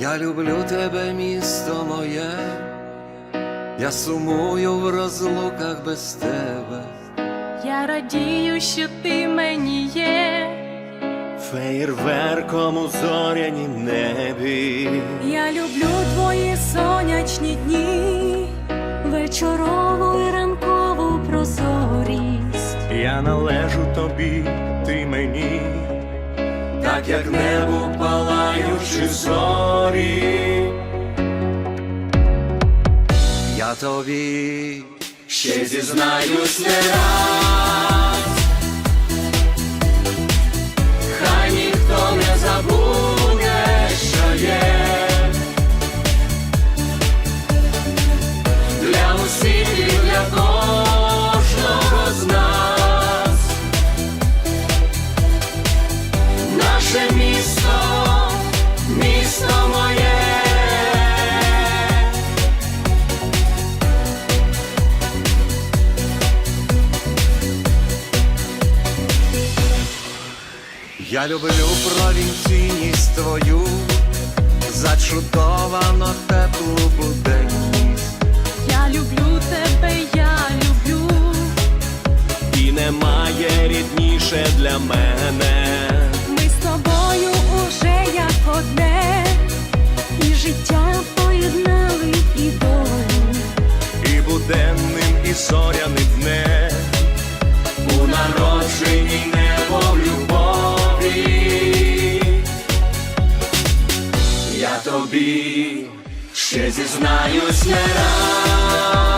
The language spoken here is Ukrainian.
Я люблю тебе, місто моє, я сумую в розлуках без тебе. Я радію, що ти мені є. Фейерверком у зорянім небі. Я люблю твої сонячні дні, вечорову і ранкову прозорість. Я належу тобі, ти мені, так як небо палаючи зорі. Я тобі Ще зізнаюсь не раз, Я люблю провінційність твою, зачудовано теплу буденність. Я люблю тебе, я люблю. І немає рідніше для мене. Ми з тобою уже як одне, і життя поєднали і долю. і буденним, і зоряним днем у народженні тобі ще зізнаюсь не раз.